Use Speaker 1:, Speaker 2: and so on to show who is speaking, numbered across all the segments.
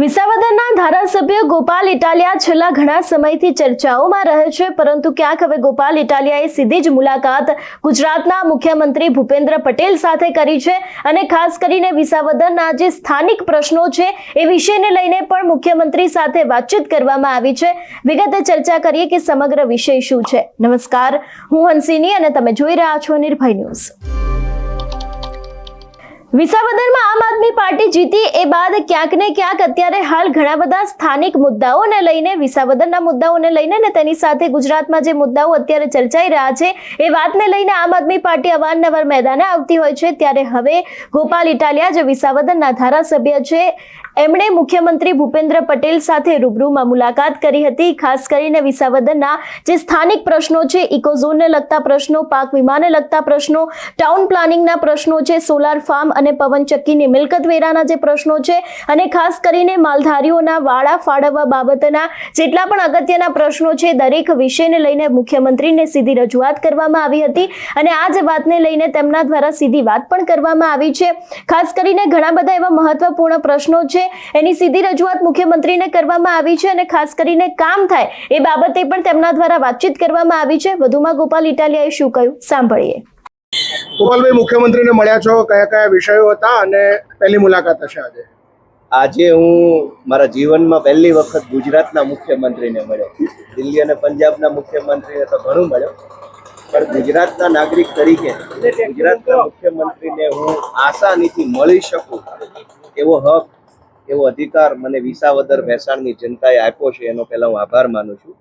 Speaker 1: વિસાવદરના ધારાસભ્ય ગોપાલ ઇટાલિયા છેલ્લા ઘણા સમયથી ચર્ચાઓમાં રહે છે, પરંતુ ક્યાંક હવે ગોપાલ ઇટાલિયાએ સીધી જ મુલાકાત ગુજરાતના મુખ્યમંત્રી ભૂપેન્દ્ર પટેલ સાથે કરી છે અને ખાસ કરીને વિસાવદરના જે સ્થાનિક પ્રશ્નો છે એ વિષયને લઈને પણ મુખ્યમંત્રી સાથે વાતચીત કરવામાં આવી છે. વિગતે ચર્ચા કરીએ કે સમગ્ર વિષય શું છે. નમસ્કાર, હું હંસિની અને તમે જોઈ રહ્યા છો નિર્ભય ન્યૂઝ. વિસાવદરમાં આમ આદમી પાર્ટી જીતી એ બાદ ક્યાંક ને ક્યાંક અત્યારે હાલ ઘણા બધા સ્થાનિક મુદ્દાઓને લઈને, વિસાવદરના મુદ્દાઓને લઈને ને તેની સાથે ગુજરાતમાં જે મુદ્દાઓ અત્યારે ચર્ચાઈ રહ્યા છે, એ વાતને લઈને આમ આદમી પાર્ટી અવારનવાર મેદાને આવતી હોય છે. ત્યારે હવે ગોપાલ ઇટાલિયા, જે વિસાવદરના ધારાસભ્ય છે, એમણે મુખ્યમંત્રી ભૂપેન્દ્ર પટેલ સાથે રૂબરૂમાં મુલાકાત કરી હતી. ખાસ કરીને વિસાવદરના જે સ્થાનિક પ્રશ્નો છે, ઇકોઝોનને લગતા પ્રશ્નો, પાક વીમાને લગતા પ્રશ્નો, ટાઉન પ્લાનિંગના પ્રશ્નો છે, સોલાર ફાર્મ અને પવનચક્કીની મિલકત વેરાના જે પ્રશ્નો છે અને ખાસ કરીને માલધારીઓના વાળા ફાળવવા બાબતના જેટલા પણ અગત્યના પ્રશ્નો છે, દરેક વિષયને લઈને મુખ્યમંત્રીને સીધી રજૂઆત કરવામાં આવી હતી અને આ જ વાતને લઈને તેમના દ્વારા સીધી વાત પણ કરવામાં આવી છે. ખાસ કરીને ઘણા બધા એવા મહત્વપૂર્ણ પ્રશ્નો છે, એની સીધી રજૂઆત મુખ્યમંત્રીને કરવામાં આવી છે અને ખાસ કરીને કામ થાય એ બાબતે પણ તેમના દ્વારા વાતચીત કરવામાં આવી છે. વધુમાં ગોપાલ ઇટાલિયાએ શું કહ્યું? સાંભળીએ.
Speaker 2: ગોપાલભાઈ, મુખ્યમંત્રીને મળ્યા છો, કયા કયા વિષયો હતા અને પહેલી મુલાકાત હશે આજે?
Speaker 3: આજે હું મારા જીવનમાં પહેલી વખત ગુજરાતના મુખ્યમંત્રીને મળ્યો. દિલ્હી અને પંજાબના મુખ્યમંત્રીને તો ઘણું મળ્યો. પણ ગુજરાતના નાગરિક તરીકે ગુજરાતના મુખ્યમંત્રીને હું આસાનીથી મળી શકું એવો હક, એવો અધિકાર મને વિસાવદર ભેસાણની જનતાએ આપ્યો છે, એનો પહેલા હું આભાર માનું છું.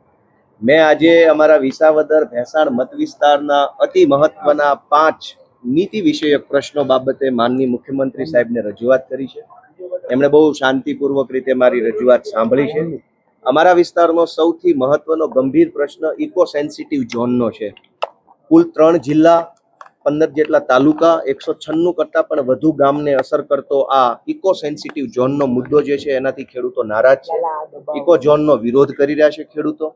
Speaker 3: મેં આજે અમારા વિસાવદર ભેસાણ મત વિસ્તારના અતિ મહત્વના પાંચ નીતિ વિષયક પ્રશ્નો બાબતે માનની મુખ્યમંત્રી સાહેબને રજૂઆત કરી છે. એમણે બહુ શાંતિપૂર્વક રીતે મારી રજૂઆત સાંભળી છે. અમારા વિસ્તારનો સૌથી મહત્વનો ગંભીર પ્રશ્ન ઇકો સેન્સિટિવ ઝોનનો છે. કુલ ત્રણ જિલ્લા, પંદર જેટલા તાલુકા, એકસો છન્નું કરતાં પણ વધુ ગામને અસર કરતો આ ઇકો સેન્સિટિવ ઝોનનો મુદ્દો જે છે એનાથી ખેડૂતો નારાજ છે. ઇકો ઝોનનો વિરોધ કરી રહ્યા છે ખેડૂતો.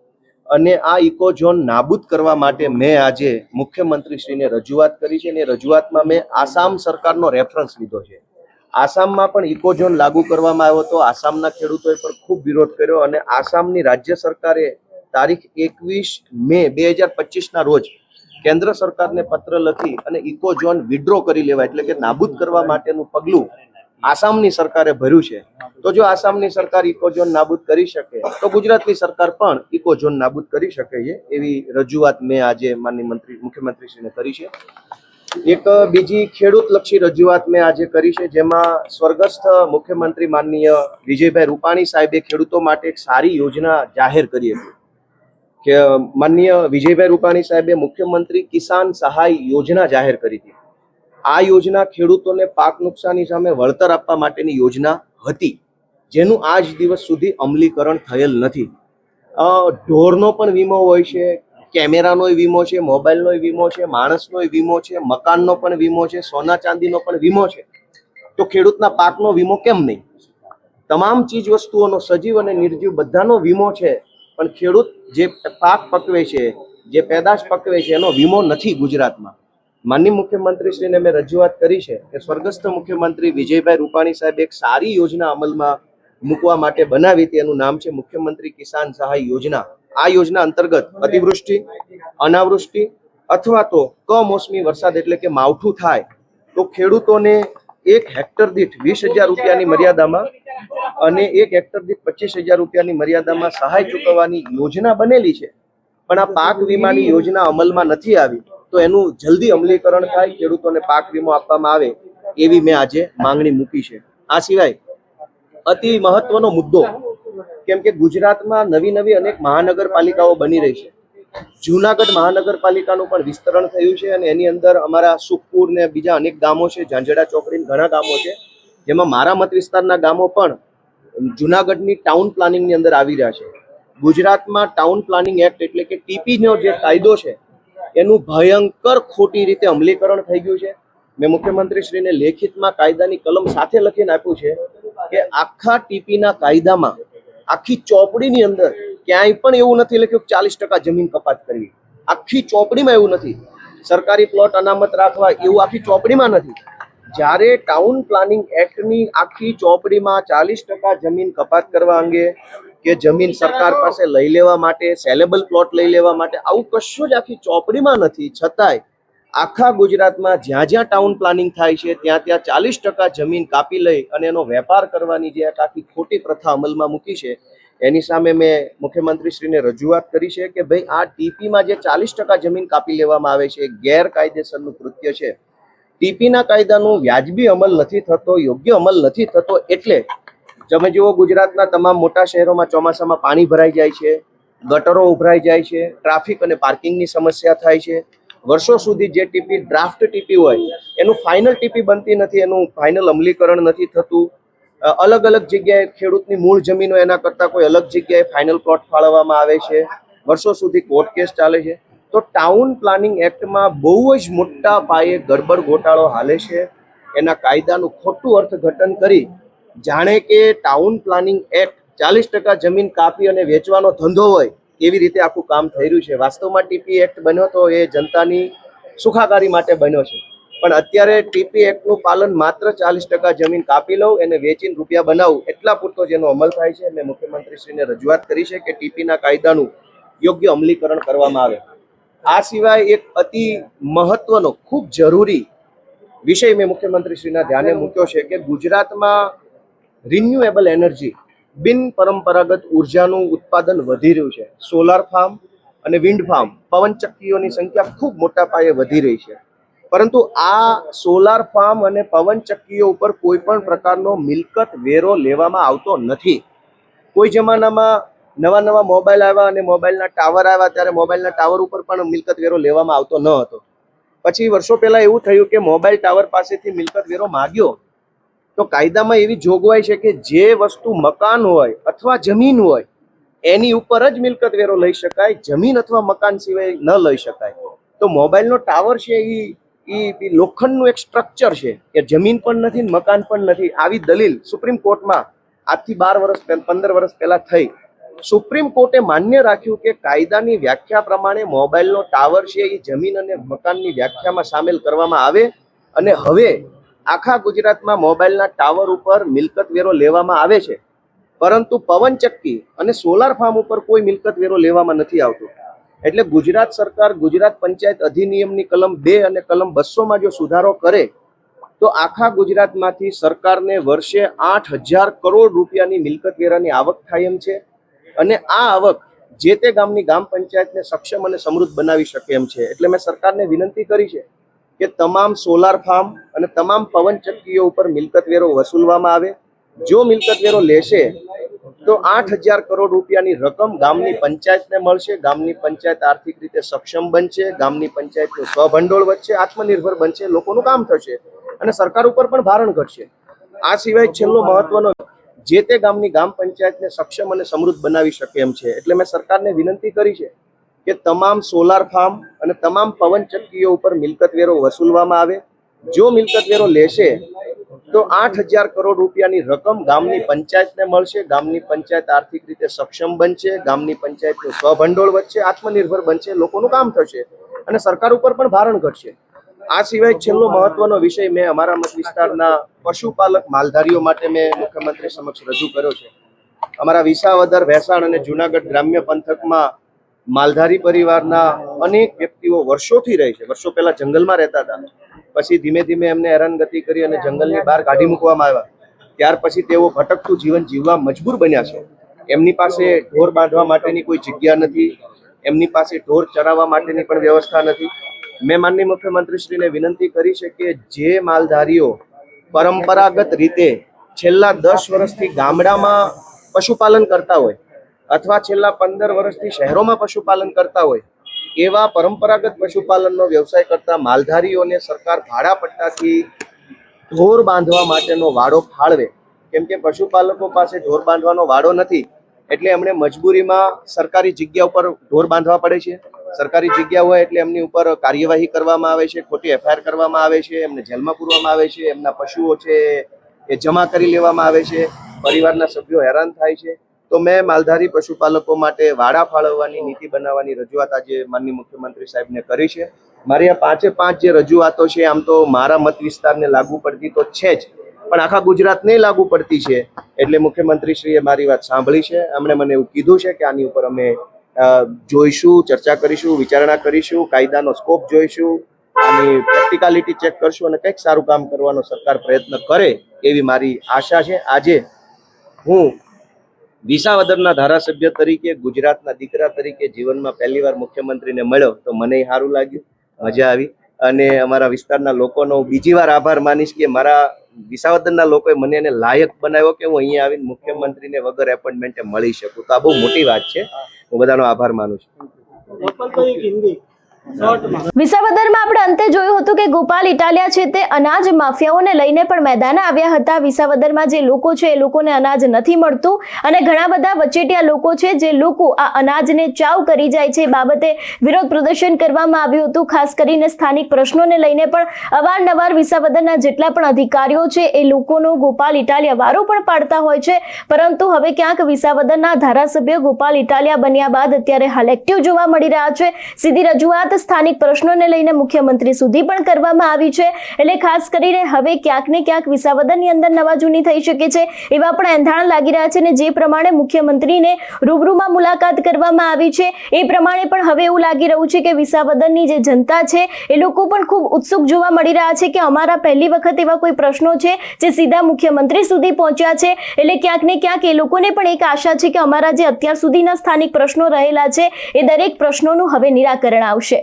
Speaker 3: અને આ ઇકો ઝોન નાબૂદ કરવા માટે મેં આજે મુખ્યમંત્રીશ્રીને રજૂઆત કરી છે અને રજૂઆતમાં મેં આસામ સરકારનો રેફરન્સ લીધો છે. આસામમાં પણ ઇકો ઝોન લાગુ કરવામાં આવ્યો હતો. આસામના ખેડૂતોએ પણ ખૂબ વિરોધ કર્યો અને આસામની રાજ્ય સરકારે તારીખ એકવીસ મે બે હજાર પચીસના રોજ કેન્દ્ર સરકારને પત્ર લખી અને ઇકો ઝોન વિડ્રો કરી લેવા એટલે કે નાબૂદ કરવા માટેનું પગલું આસામની સરકારે ભર્યું છે. તો જો આસામની સરકાર ઇકોઝોન નાબૂદ કરી શકે, તો ગુજરાતની સરકાર પણ ઇકોઝોન નાબૂદ કરી શકે છે, એવી રજૂઆત મેં આજે માનની મંત્રી, મુખ્યમંત્રીશ્રીને કરી છે. એક બીજી ખેડૂત લક્ષી રજૂઆત મેં આજે કરી છે, જેમાં સ્વર્ગસ્થ મુખ્યમંત્રી માનનીય વિજયભાઈ રૂપાણી સાહેબે ખેડૂતો માટે એક સારી યોજના જાહેર કરી હતી. કે માનનીય વિજયભાઈ રૂપાણી સાહેબે મુખ્યમંત્રી કિસાન સહાય યોજના જાહેર કરી હતી. આ યોજના ખેડૂતોને પાક નુકસાની સામે વળતર આપવા માટેની યોજના હતી. જેનું આજ દિવસ સુધી અમલીકરણ થયેલ નથી. ઢોરનો પણ વીમો હોય છે કેમેરાનોય વીમો છે મોબાઈલનોય વીમો છે માણસનોય વીમો છે, મકાનનો પણ વીમો છે, સોના ચાંદીનો પણ વીમો છે. તો ખેડૂતના પાકનો વીમો કેમ નહીં? તમામ ચીજ વસ્તુઓનો સજીવ અને નિર્જીવ બધાનો વીમો છે, પણ ખેડૂત જે પાક પકવે છે, જે પેદાશ પકવે છે, એનો વીમો નથી ગુજરાતમાં. માનનીય મુખ્યમંત્રીશ્રીને મેં રજૂઆત કરી છે કે સ્વર્ગસ્થ મુખ્યમંત્રી વિજયભાઈ રૂપાણી સાહેબ એક સારી યોજના અમલમાં મૂકવા માટે બનાવી હતી. નામ છે મુખ્યમંત્રી કિસાન સહાય યોજના. આ યોજના અંતર્ગત અતિવૃષ્ટિ, અનાવૃષ્ટિ અથવા તો કમોસમી વરસાદ એટલે કે માવઠું થાય, તો ખેડૂતોને એક હેક્ટર દીઠ વીસ હજાર રૂપિયાની મર્યાદામાં અને એક હેક્ટર દીઠ પચીસ હજાર રૂપિયાની મર્યાદામાં સહાય ચૂકવવાની યોજના બનેલી છે. પણ આ પાક વીમાની યોજના અમલમાં નથી આવી. તો એનું જલ્દી અમલીકરણ થાય, ખેડૂતોને પાક વીમો આપવામાં આવે એવી મેં આજે માંગણી મૂકી છે. આ સિવાય અતિ મહત્વનો મુદ્દો, કેમ કે ગુજરાતમાં નવી નવી અનેક મહાનગરપાલિકાઓ બની રહી છે. જુનાગઢ મહાનગરપાલિકાનું પણ વિસ્તરણ થયું છે અને એની અંદર અમારા સુખપુર ને બીજા અનેક ગામો છે ઝાંઝડા ચોકડી ઘણા ગામો છે, જેમાં મારા મત વિસ્તારના ગામો પણ જુનાગઢની ટાઉન પ્લાનિંગની અંદર આવી રહ્યા છે. ગુજરાતમાં ટાઉન પ્લાનિંગ એક્ટ એટલે કે ટીપીનો જે કાયદો છે એનું ભયંકર ખોટી રીતે અમલીકરણ થઈ ગયું છે. મેં મુખ્યમંત્રીશ્રીને લેખિતમાં કાયદાની કલમ સાથે લખીને આપ્યું છે કે આખા ટીપીના કાયદામાં, આખી ચોપડીની અંદર ક્યાંય પણ એવું નથી લખ્યું કે ચાલીસ ટકા જમીન કપાત કરવી. આખી ચોપડીમાં એવું નથી. સરકારી પ્લોટ અનામત રાખવા એવું આખી ચોપડીમાં નથી. જ્યારે ટાઉન પ્લાનિંગ એક્ટની આખી ચોપડીમાં ચાલીસ ટકા જમીન કપાત કરવા અંગે કે જમીન સરકાર પાસે લઈ લેવા માટે સેલેબલ પ્લોટ લઈ લેવા માટે, આવું કશું જ આખી ચોપડીમાં નથી. છતાંય આખા ગુજરાતમાં જ્યાં જ્યાં ટાઉન પ્લાનિંગ થાય છે, ત્યાં ત્યાં ચાલીસ ટકા જમીન કાપી લઈ અને એનો વેપાર કરવાની જે આખી ખોટી પ્રથા અમલમાં મૂકી છે, એની સામે મેં મુખ્યમંત્રીશ્રીને રજૂઆત કરી છે કે ભાઈ, આ ટીપીમાં જે ચાલીસ ટકા જમીન કાપી લેવામાં આવે છે ગેરકાયદેસરનું કૃત્ય છે. ટીપીના કાયદાનું વ્યાજબી અમલ નથી થતો, યોગ્ય અમલ નથી થતો, એટલે તમે જુઓ ગુજરાતના તમામ મોટા શહેરોમાં ચોમાસામાં પાણી ભરાઈ જાય છે, ગટરો ઉભરાઈ જાય છે, ટ્રાફિક અને પાર્કિંગની સમસ્યા થાય છે. વર્ષો સુધી જે ટીપી, ડ્રાફ્ટ ટીપી હોય, એનું ફાઇનલ ટીપી બનતી નથી, એનું ફાઇનલ અમલીકરણ નથી થતું. અલગ અલગ જગ્યાએ ખેડૂતની મૂળ જમીનો એના કરતાં કોઈ અલગ જગ્યાએ ફાઇનલ પ્લોટ ફાળવવામાં આવે છે. વર્ષો સુધી કોર્ટ કેસ ચાલે છે. તો ટાઉન પ્લાનિંગ એક્ટમાં બહુ જ મોટા પાયે ગરબડ ગોટાળો હાલે છે. એના કાયદાનું ખોટું અર્થઘટન કરી જાણે કે ટાઉન પ્લાનિંગ એક્ટ ચાલીસ ટકા જમીન કાપી અને વેચવાનો ધંધો હોય એવી રીતે આખું કામ થઈ રહ્યું છે? વાસ્તવમાં ટીપી એક્ટ બન્યો તો એ જનતાની સુખાકારી માટે બન્યો છે. પણ અત્યારે ટીપી એક્ટનું પાલન માત્ર ચાલીસ ટકા જમીન કાપી લઉં એને વેચીને રૂપિયા બનાવું, એટલા પૂરતો જેનો અમલ થાય છે મેં મુખ્યમંત્રીશ્રીને રજૂઆત કરી છે કે ટીપીના કાયદાનું યોગ્ય અમલીકરણ કરવામાં આવે. આ સિવાય એક અતિ મહત્વનો, ખૂબ જરૂરી વિષય મેં મુખ્યમંત્રીશ્રીના ધ્યાને મૂક્યો છે કે ગુજરાતમાં રિન્યુએબલ એનર્જી બિન પરંપરાગત ઉર્જાનું ઉત્પાદન વધી રહ્યું છે. સોલાર ફાર્મ અને વિન્ડ ફાર્મ પવનચક્કીઓની સંખ્યા ખૂબ મોટા પાયે વધી રહી છે. પરંતુ આ સોલાર ફાર્મ અને પવનચક્કીઓ ઉપર કોઈ પણ પ્રકારનો મિલકત વેરો લેવામાં આવતો નથી. કોઈ જમાનામાં નવા નવા મોબાઈલ આવ્યા અને મોબાઈલના ટાવર આવ્યા ત્યારે મોબાઈલના ટાવર ઉપર પણ મિલકત વેરો લેવામાં આવતો ન હતો. પછી વર્ષો પહેલા એવું થયું કે મોબાઈલ ટાવર પાસેથી મિલકત વેરો માગ્યો. તો કાયદામાં એવી જોગવાઈ છે કે જે વસ્તુ મકાન હોય અથવા જમીન હોય, એની ઉપર જ મિલકત વેરો લઈ શકાય, જમીન અથવા મકાન સિવાય ન લઈ શકાય. તો મોબાઈલનો ટાવર છે એ એ લોખંડનું એક સ્ટ્રક્ચર છે કે જમીન પણ નથી મકાન પણ નથી. આવી દલીલ સુપ્રીમ કોર્ટમાં આજથી બાર વર્ષ પંદર વર્ષ પહેલા થઈ. સુપ્રીમ કોર્ટે માન્ય રાખ્યું કે કાયદાની વ્યાખ્યા પ્રમાણે મોબાઈલનો ટાવર છે એ જમીન અને મકાનની વ્યાખ્યામાં સામેલ કરવામાં આવે અને હવે આખા ગુજરાતમાં મોબાઈલના ટાવર ઉપર મિલકત વેરો લેવામાં આવે છે. પરંતુ પવનચક્કી અને સોલાર ફાર્મ ઉપર કોઈ મિલકત વેરો લેવામાં નથી આવતો. એટલે ગુજરાત સરકાર, ગુજરાત પંચાયત અધિનિયમની કલમ બે અને કલમ બસોમાં જો સુધારો કરે, તો આખા ગુજરાતમાંથી સરકારને વર્ષે આઠ હજાર કરોડ રૂપિયાની મિલકત વેરાની આવક થાય એમ છે. અને આ આવક જે તે ગામની ગામ પંચાયતને સક્ષમ અને સમૃદ્ધ બનાવી શકે એમ છે. એટલે મેં સરકારને વિનંતી કરી છે કે તમામ સોલાર ફાર્મ અને તમામ પવનચક્કીઓ ઉપર મિલકત વેરો વસૂલવામાં આવે. જો મિલકત વેરો લેશે, તો આઠ હજાર કરોડ રૂપિયાની રકમ ગામની પંચાયતને મળશે. ગામની પંચાયત આર્થિક રીતે સક્ષમ બનશે. ગામની પંચાયતનું સ્વભંડોળ વધશે, આત્મનિર્ભર બનશે, લોકોનું કામ થશે અને સરકાર ઉપર પણ ભારણ ઘટશે. આ સિવાય છેલ્લો મહત્વનો જે તે ગામની ગામ પંચાયતને સક્ષમ અને સમૃદ્ધ બનાવી શકે એમ છે. એટલે મેં સરકારને વિનંતી કરી છે કે તમામ સોલાર ફાર્મ અને તમામ પવનચક્કીઓ ઉપર મિલકત વેરો વસૂલવામાં આવે. જો મિલકત વેરો લેશે, તો આઠ હજાર કરોડ રૂપિયાની રકમ ગામની પંચાયતને મળશે. ગામની પંચાયત આર્થિક રીતે સક્ષમ બનશે. ગામની પંચાયતનું સ્વભંડોળ વધશે, આત્મનિર્ભર બનશે, લોકોનું કામ થશે અને સરકાર ઉપર પણ ભારણ ઘટશે. આ સિવાય છેલ્લો મહત્વનો વિષય મેં અમારા મત વિસ્તારના પશુપાલક માલધારીઓ માટે મેં મુખ્યમંત્રી સમક્ષ રજૂ કર્યો છે. અમારા વિસાવદર, ભેસાણ અને જુનાગઢ ગ્રામ્ય પંથકમાં માલધારી પરિવારના અનેક વ્યક્તિઓ વર્ષોથી રહે છે. વર્ષો પહેલા જંગલમાં રહેતા હતા. પછી ધીમે ધીમે એમને હેરાનગતિ કરી અને જંગલની બહાર કાઢી મૂકવામાં આવ્યા. ત્યાર પછી તેઓ ભટકતું જીવન જીવવા મજબૂર બન્યા છે. એમની પાસે ઢોર બાંધવા માટેની કોઈ જગ્યા નથી. એમની પાસે ઢોર ચરાવવા માટેની પણ વ્યવસ્થા નથી. મેં માનનીય મુખ્યમંત્રીશ્રીને વિનંતી કરી છે કે જે માલધારીઓ પરંપરાગત રીતે છેલ્લા દસ વર્ષથી ગામડામાં પશુપાલન કરતા હોય અથવા છેલ્લા પંદર વર્ષથી શહેરોમાં પશુપાલન કરતા હોય, એવા પરંપરાગત પશુપાલનનો વ્યવસાય કરતા માલધારીઓને સરકાર ભાડા પટ્ટાથી ઢોર બાંધવા માટેનો વાડો ફાળવે. કેમ કે પશુપાલકો પાસે ઢોર બાંધવાનો વાડો નથી, એટલે એમણે મજબૂરીમાં સરકારી જગ્યા ઉપર ઢોર બાંધવા પડે છે. સરકારી જગ્યા હોય એટલે એમની ઉપર કાર્યવાહી કરવામાં આવે છે, ખોટી એફઆઈઆર કરવામાં આવે છે, એમને જેલમાં પૂરવામાં આવે છે, એમના પશુઓ છે એ જમા કરી લેવામાં આવે છે, પરિવારના સભ્યો હેરાન થાય છે. તો મેં માલધારી પશુપાલકો માટે વાડા ફાળવવાની નીતિ બનાવવાની રજૂઆત આજે માનનીય મુખ્યમંત્રી સાહેબને કરી છે. મારી આ પાંચે પાંચ જે રજૂઆતો છે, આમ તો મારા મત વિસ્તારને લાગુ પડતી તો છે જ, પણ આખા ગુજરાતને લાગુ પડતી છે. એટલે મુખ્યમંત્રીશ્રીએ મારી વાત સાંભળી છે. એમણે મને એવું કીધું છે કે આની ઉપર અમે જોઈશું, ચર્ચા કરીશું, વિચારણા કરીશું, કાયદાનો સ્કોપ જોઈશું આની પ્રેક્ટિકાલિટી ચેક કરશું અને કંઈક સારું કામ કરવાનો સરકાર પ્રયત્ન કરે એવી મારી આશા છે. આજે હું વિસાવદરના ધારાસભ્ય તરીકે, ગુજરાતના દીકરા તરીકે જીવનમાં પહેલીવાર મુખ્યમંત્રીને મળ્યો તો મને સારું લાગ્યું, મજા આવી. અને અમારા વિસ્તારના લોકોનો હું બીજી વાર આભાર માનીશ કે મારા વિસાવદરના લોકોએ મને એને લાયક બનાવ્યો કે હું અહીંયા આવીને મુખ્યમંત્રીને વગર એપોઇન્ટમેન્ટે મળી શકું. તો આ બહુ મોટી વાત છે. હું બધાનો આભાર માનું છું.
Speaker 1: વિસાવદરમાં આપણે અંતે જોયું હતું કે ગોપાલ ઇટાલિયા છે તે અનાજ માફિયાઓને લઈને પણ મેદાને આવ્યા હતા. વિસાવદરમાં જે લોકો છે એ લોકોને અનાજ નથી મળતું અને ઘણા બધા વચેટિયા લોકો છે જે લોકો આ અનાજને ચાવ કરી જાય છે બાબતે વિરોધ પ્રદર્શન કરવામાં આવ્યું હતું. ખાસ કરીને સ્થાનિક પ્રશ્નોને લઈને પણ અવારનવાર વિસાવદરના જેટલા પણ અધિકારીઓ છે એ લોકોનો ગોપાલ ઇટાલિયા વારો પણ પાડતા હોય છે. પરંતુ હવે ક્યાંક વિસાવદરના ધારાસભ્ય ગોપાલ ઇટાલિયા બન્યા બાદ અત્યારે હાલ એક્ટિવ જોવા મળી રહ્યા છે. સીધી સ્થાનિક પ્રશ્નોને લઈને મુખ્યમંત્રી સુધી પણ કરવામાં આવી છે. એટલે ખાસ કરીને હવે ક્યાંક ને ક્યાંક વિસાવદનની અંદર નવા જૂની થઈ શકે છે એવા પણ એંધાણ લાગી રહ્યા છે અને જે પ્રમાણે મુખ્યમંત્રીને રૂબરૂમાં મુલાકાત કરવામાં આવી છે. એ પ્રમાણે પણ હવે એવું લાગી રહ્યું છે કે વિસાવદનની જે જનતા છે એ લોકો પણ ખૂબ ઉત્સુક જોવા મળી રહ્યા છે કે અમારા પહેલી વખત એવા કોઈ પ્રશ્નો છે જે સીધા મુખ્યમંત્રી સુધી પહોંચ્યા છે. એટલે ક્યાંક ને ક્યાંક એ લોકોને પણ એક આશા છે કે અમારા જે અત્યાર સુધીના સ્થાનિક પ્રશ્નો રહેલા છે એ દરેક પ્રશ્નોનું હવે નિરાકરણ આવશે.